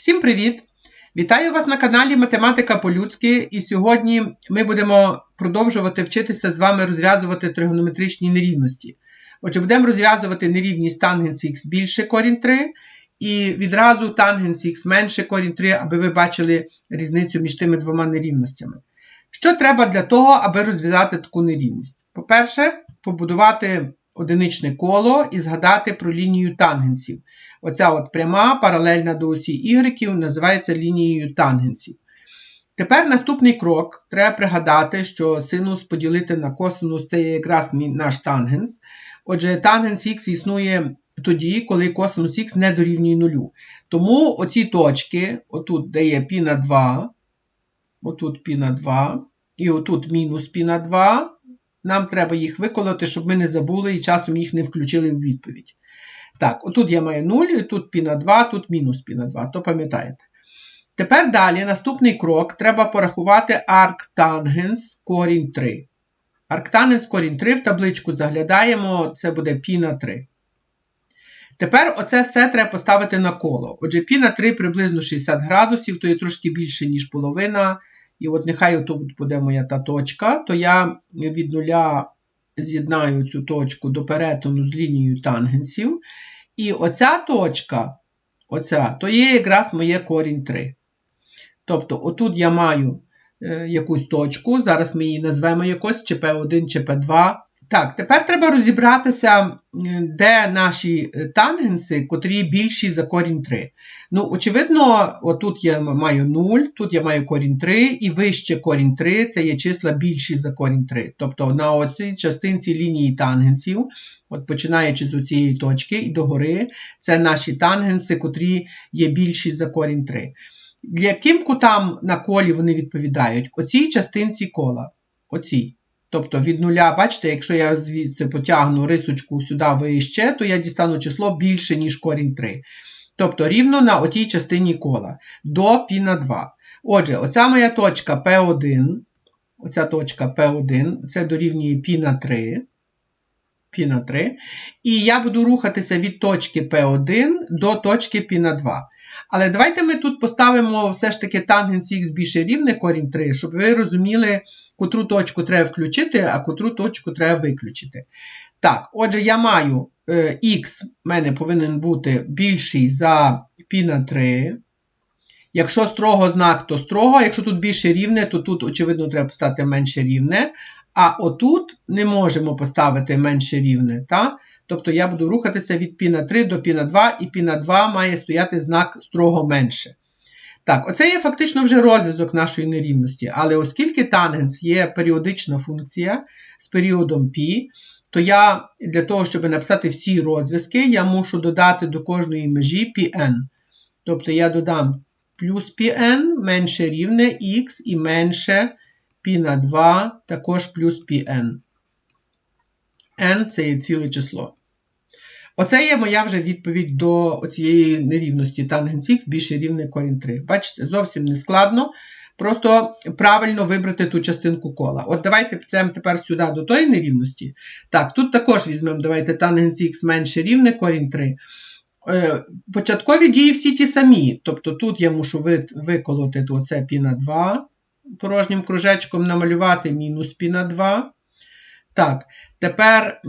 Всім привіт! Вітаю вас на каналі Математика по-людськи. І сьогодні ми будемо продовжувати вчитися з вами розв'язувати тригонометричні нерівності. Отже, будемо розв'язувати нерівність тангенс х більше корінь 3, і відразу тангенс х менше корінь 3, аби ви бачили різницю між тими двома нерівностями. Що треба для того, аби розв'язати таку нерівність? По-перше, побудувати одиничне коло і згадати про лінію тангенсів. Оця от пряма паралельна до осі Y називається лінією тангенсів. Тепер наступний крок. Треба пригадати, що синус поділити на косинус це є якраз наш тангенс. Отже, тангенс х існує тоді, коли косинус х не дорівнює нулю. Тому оці точки, отут де є π на 2, отут π на 2, і отут мінус π на 2, Нам треба їх виколоти, щоб ми не забули і часом їх не включили в відповідь. Так, отут я маю 0, тут пі на 2, тут мінус пі на 2, то пам'ятаєте. Тепер далі наступний крок треба порахувати арктангенс корінь 3. Арктангенс корінь 3 в табличку заглядаємо, це буде пі на 3. Тепер оце все треба поставити на коло. Отже, пі на 3 приблизно 60 градусів, то є трошки більше, ніж половина і от нехай тут буде моя та точка, то я від нуля з'єднаю цю точку до перетину з лінією тангенсів. І оця точка, оця, то є якраз моє корінь 3. Тобто, отут я маю е, якусь точку, зараз ми її назвемо якось, чи P1, чи P2. Так, тепер треба розібратися, де наші е, тангенси, котрі більші за корінь 3. Ну, очевидно, отут я маю 0, тут я маю корінь 3, і вище корінь 3 це є числа більші за корінь 3. Тобто на оцій частинці лінії тангенсів, от починаючи з цієї точки і догори, це наші тангенси, котрі є більші за корінь 3. Для яким кутам на колі вони відповідають? Оцій частинці кола. Оцій. Тобто від нуля, бачите, якщо я звідси потягну рисочку сюди вище, то я дістану число більше, ніж корінь 3. Тобто рівно на отій частині кола до пі на 2. Отже, оця моя точка P1, оця точка P1, це дорівнює пі на 3. Пі на 3. І я буду рухатися від точки P1 до точки пі на 2. Але давайте ми тут поставимо все ж таки тангенс х більше рівне корінь 3, щоб ви розуміли, котру точку треба включити, а котру точку треба виключити. Так, отже, я маю е, х мене повинен бути більший за π на 3. Якщо строго знак, то строго. Якщо тут більше рівне, то тут, очевидно, треба поставити менше рівне. А отут не можемо поставити менше рівне. Так? Тобто я буду рухатися від π на 3 до π на 2, і π на 2 має стояти знак строго менше. Так, оце є фактично вже розв'язок нашої нерівності. Але оскільки тангенс є періодична функція з періодом π, то я для того, щоб написати всі розв'язки, я мушу додати до кожної межі πn. Тобто я додам плюс πn менше рівне х і менше π на 2 також плюс πn. n це є ціле число. Оце є моя вже відповідь до цієї нерівності тангенс х більше рівне корінь 3. Бачите, зовсім не складно. Просто правильно вибрати ту частинку кола. От давайте підемо тепер сюди до тої нерівності. Так, тут також візьмемо, давайте тангенс х менше рівне корінь 3. Е, початкові дії всі ті самі. Тобто тут я мушу виколоти оце π на 2, порожнім кружечком намалювати мінус π на 2. Так, тепер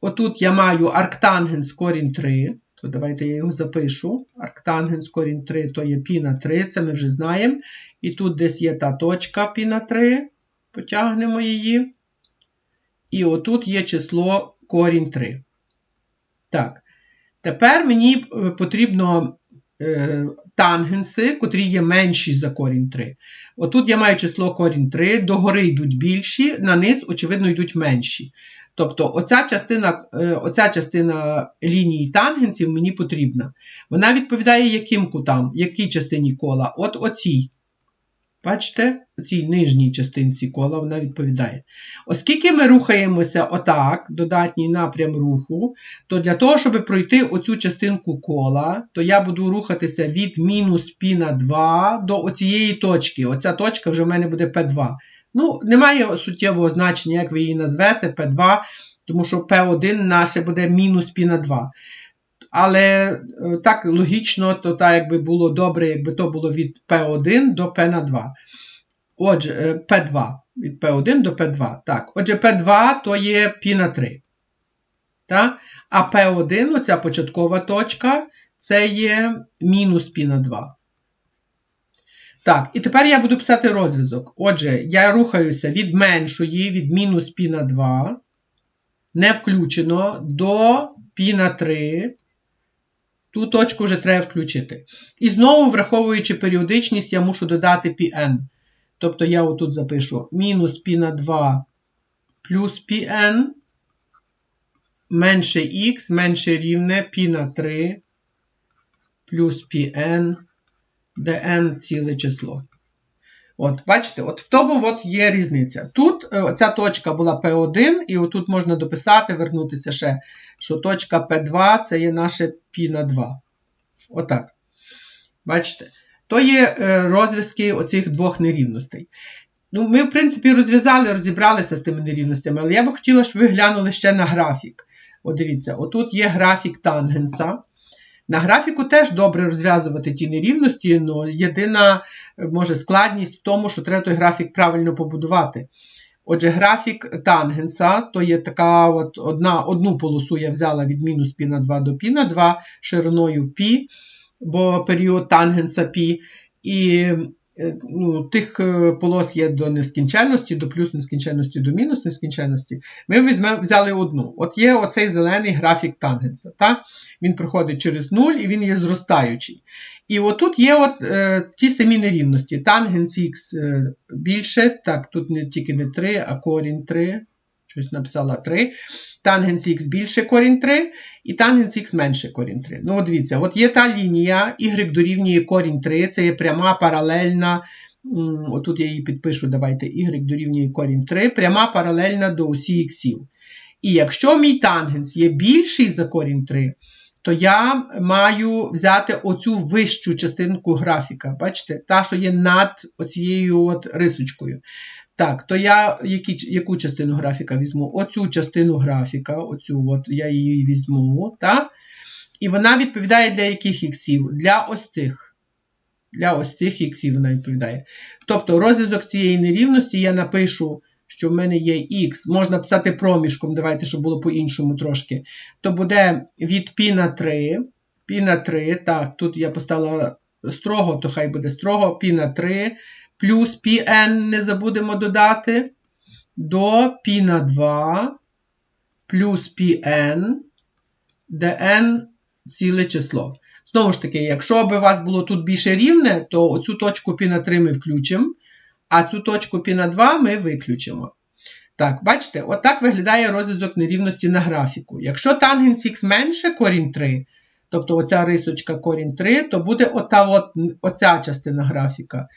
отут я маю арктангенс корінь 3. То давайте я його запишу. Арктангенс корінь 3 то є π на 3, це ми вже знаємо. І тут десь є та точка π на 3. Потягнемо її. І отут є число корінь 3. Так. Тепер мені е, потрібно е, тангенси, котрі є менші за корінь 3. Отут я маю число корінь 3, догори йдуть більші, на низ, очевидно, йдуть менші. Тобто оця частина е, оця частина лінії тангенсів мені потрібна. Вона відповідає яким кутам, якій частині кола? От оцій. Бачите, у цій нижній частинці кола вона відповідає. Оскільки ми рухаємося отак, додатній напрям руху, то для того, щоб пройти оцю частинку кола, то я буду рухатися від мінус π на 2 до оцієї точки. Оця точка вже в мене буде P2. Ну, немає суттєвого значення, як ви її назвете, P2, тому що P1 наше буде мінус π на 2. Але е, так логічно, то так якби було добре, якби то було від P1 до P на 2. Отже, е, P2. Від P1 до P2. Так, отже, P2 то є π на 3. Так? А P1, оця початкова точка, це є мінус π на 2. Так, і тепер я буду писати розв'язок. Отже, я рухаюся від меншої, від мінус π на 2, не включено до Пі на 3. Ту точку вже треба включити. І знову, враховуючи періодичність, я мушу додати Pn. Тобто я отут запишу мінус π на 2 плюс πn менше х менше рівне π на 3 плюс πn де n ціле число. От, бачите, от в тому от є різниця. Тут е, ця точка була P1, і отут можна дописати, вернутися ще, що точка P2 це є наше π на 2. Отак. Бачите? То є е, розв'язки оцих двох нерівностей. Ну, Ми, в принципі, розв'язали, розібралися з тими нерівностями, але я би хотіла, щоб ви глянули ще на графік. От дивіться, отут є графік тангенса. На графіку теж добре розв'язувати ті нерівності, але єдина може складність в тому, що треба той графік правильно побудувати. Отже, графік тангенса то є така от одна, одну полосу я взяла від мінус пі на 2 до пі на 2 шириною пі, бо період тангенса пі. І ну, тих е, полос є до нескінченності, до плюс нескінченності, до мінус нескінченності. Ми візьмемо, взяли одну. От є оцей зелений графік тангенса. Та? Він проходить через 0 і він є зростаючий. І отут є от, е, ті самі нерівності. Тангенс х е, більше, так, тут не тільки не 3, а корінь 3 щось написала 3. Тангенс х більше корінь 3, і тангенс х менше корінь 3. Ну, от дивіться, от є та лінія, y дорівнює корінь 3, це є пряма паралельна. Отут я її підпишу, давайте, y дорівнює корінь 3, пряма паралельна до осі іксів. І якщо мій тангенс є більший за корінь 3, то я маю взяти оцю вищу частинку графіка. Бачите, та, що є над оцією от рисочкою. Так, то я які, яку частину графіка візьму? Оцю частину графіка, оцю от я її візьму, так? І вона відповідає для яких іксів? Для ось цих. Для ось цих іксів вона відповідає. Тобто розв'язок цієї нерівності я напишу, що в мене є х, можна писати проміжком, давайте, щоб було по-іншому трошки. То буде від π на 3. π на 3, так, тут я поставила строго, то хай буде строго, π на 3 плюс πn не забудемо додати, до π на 2 плюс πn, де n ціле число. Знову ж таки, якщо б у вас було тут більше рівне, то оцю точку π на 3 ми включимо, а цю точку π на 2 ми виключимо. Так, бачите, отак виглядає розв'язок нерівності на графіку. Якщо тангенс х менше корінь 3, тобто оця рисочка корінь 3, то буде ота от, оця частина графіка.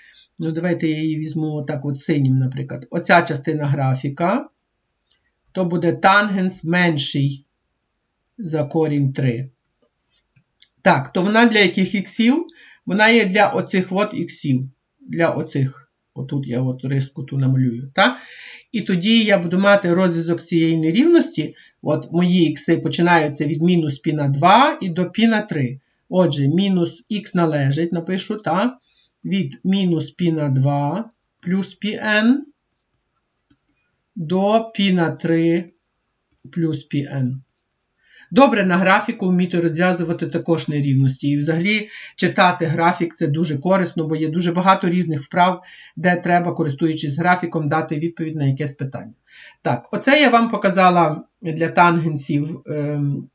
Ну, давайте я її візьму отак от синім, наприклад. Оця частина графіка, то буде тангенс менший за корінь 3. Так, то вона для яких іксів? Вона є для оцих от іксів. Для оцих. Отут я от риску ту намалюю. Так? І тоді я буду мати розв'язок цієї нерівності. От мої ікси починаються від мінус π на 2 і до π на 3. Отже, мінус х належить, напишу, так? від мінус π на 2 плюс πn до π на 3 плюс πn. Добре на графіку вміти розв'язувати також нерівності. І взагалі читати графік це дуже корисно, бо є дуже багато різних вправ, де треба, користуючись графіком, дати відповідь на якесь питання. Так, оце я вам показала для тангенсів ем,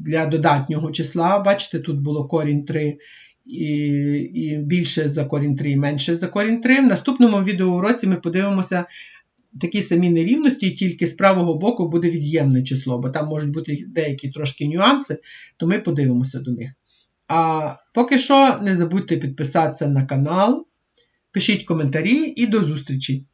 для додатнього числа. Бачите, тут було корінь 3 і і більше за корінь 3 і менше за корінь 3. В наступному відеоуроці ми подивимося такі самі нерівності, тільки з правого боку буде від'ємне число, бо там можуть бути деякі трошки нюанси, то ми подивимося до них. А поки що не забудьте підписатися на канал, пишіть коментарі і до зустрічі!